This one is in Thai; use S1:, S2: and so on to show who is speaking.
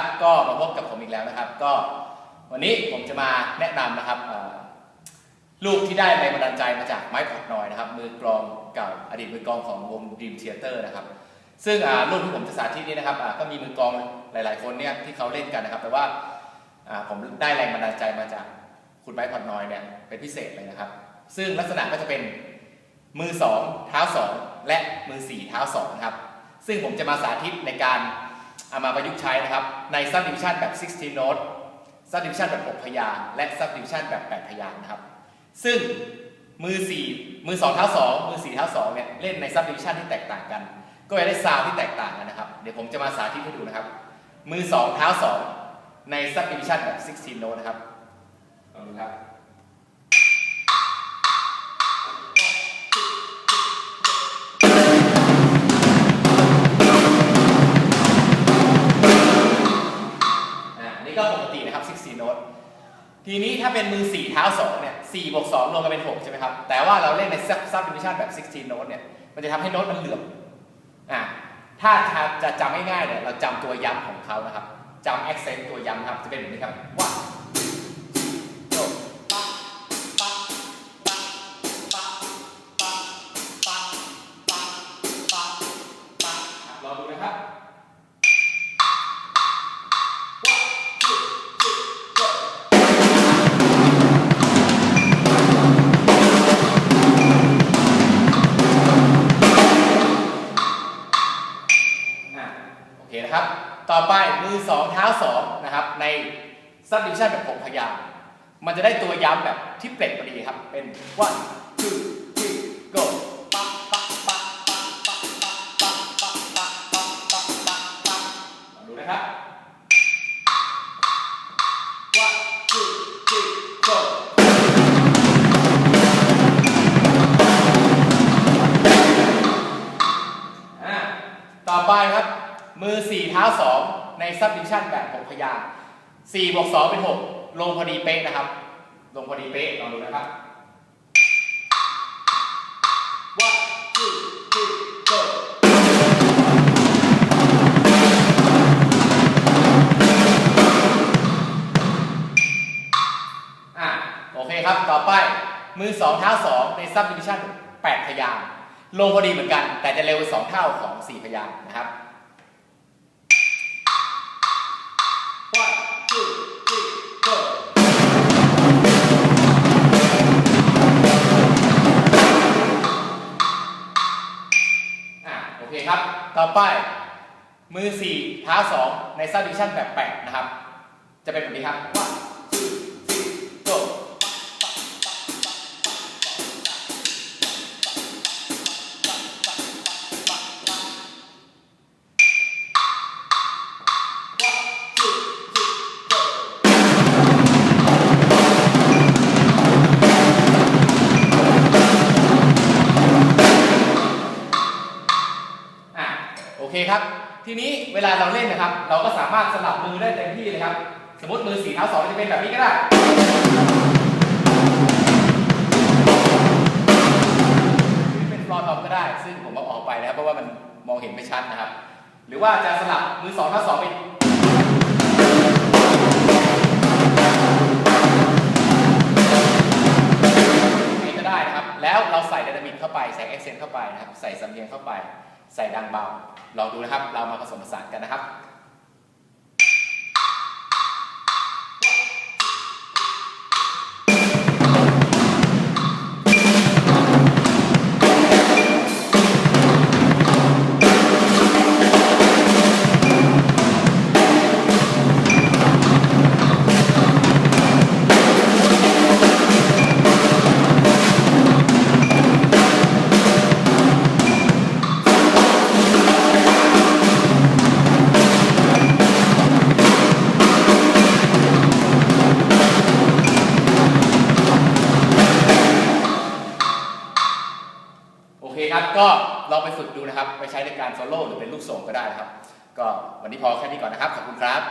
S1: ับก็มาพบกับผมอีกแล้วนะครับ ก็วันนี้ผมจะมาแนะนำนะครับลูกที่ได้แรงบันดาลใจมาจากไม้พอดนอยนะครับ มือกลองเก่าอดีตมือกลองของวง Dream Theater นะครับ ซึ่งรุ่นที่ผมจะสาธิตนี้นะครับก็มีมือกลองหลาย ๆ คนเนี่ยที่เขาเล่นกันนะครับ แต่ว่าผมได้แรงบันดาลใจมาจากคุณไม้พอดนอยเนี่ยเป็นพิเศษเลยนะครับ ซึ่งลักษณะก็จะเป็นมือสองเท้าสองและมือสี่เท้าสองนะครับ ซึ่งผมจะมาสาธิตในการ เอามาประยุกต์ใช้นะครับ ใน subdivision แบบ 16 note subdivision แบบ 6 พยางค์และ subdivision แบบ 8 พยางค์นะครับ ซึ่งมือ 4 มือ 2 เท้า 2 มือ 4 เท้า 2 เนี่ย เล่นใน subdivision ที่แตกต่างกัน ก็จะได้ซาวที่แตกต่างกันนะครับ เดี๋ยวผมจะมาสาธิตให้ดูนะครับ มือ 2 เท้า 2 ใน subdivision แบบ 16 note นะครับลองดูครับ เป็นมือ 4 เท้า 2 เนี่ย4บวก2รวมกันเป็น 6 ใช่ไหมครับ แต่ว่าเราเล่นใน sub subdivision แบบ 16 โน้ตเนี่ย มันจะทำให้โน้ตมันเหลื่อมอ่าถ้าจะจำง่ายๆเนี่ยเราจำตัวย้ำของเขานะครับจำ accent ตัวย้ำครับ จะเป็นแบบนี้ครับว่าโยปะปะปะปะปะปะปะปะปะครับลองดูนะครับ อไปมือ2เท้า2นะครับ ใน subdivision แบบ6พยางมันจะได้ตัวย้ำแบบที่เปล็ดพอดีครับ เป็น one two three go ปะปะปะปะปะปะปะปะปะปะปะปะปะลองดูนะครับ one two three go อ่าต่อไปครับ มือ 4 เท้า 2 ใน subdivision แบบ6พยาง4บวก2เป็น 6 ลงพอดีเป๊ะนะครับ ลงพอดีเป๊ะลองดูนะครับ one two three go อะโอเคครับ ต่อไปมือ 2 เท้า 2 ใน subdivision 8พยางลงพอดีเหมือนกัน แต่จะเร็ว 2 เท่าของ 4 พยางนะครับ ต่อไปมือ 4 เท้า 2 ในซับดิชั่นแบบ 8 นะครับ จะเป็นแบบนี้ครับ โอเคครับ ทีนี้เวลาเราเล่นนะครับ เราก็สามารถสลับมือได้เต็มที่เลยครับ สมมติมือสี่เท้าสองจะเป็นแบบนี้ก็ได้หรือเป็นฟลอร์ทอมก็ได้ ซึ่งผมเอาออกไปนะครับเพราะว่ามันมองเห็นไม่ชัดนะครับ หรือว่าจะสลับมือสองเท้าสองเป็นก็ได้นะครับแล้วเราใส่ดนามิกเข้าไป ใส่เอ็กเซนเข้าไปนะครับ ใส่สำเนียงเข้าไป ใส่ดังเบาลองดูนะครับ เรามาผสมผสานกันนะครับ เคครับ ก็ลองไปฝึกดูนะครับ ไปใช้ในการโซโล่หรือเป็นลูกโส่งก็ได้นะครับ ก็วันนี้พอแค่นี้ก่อนนะครับ ขอบคุณครับ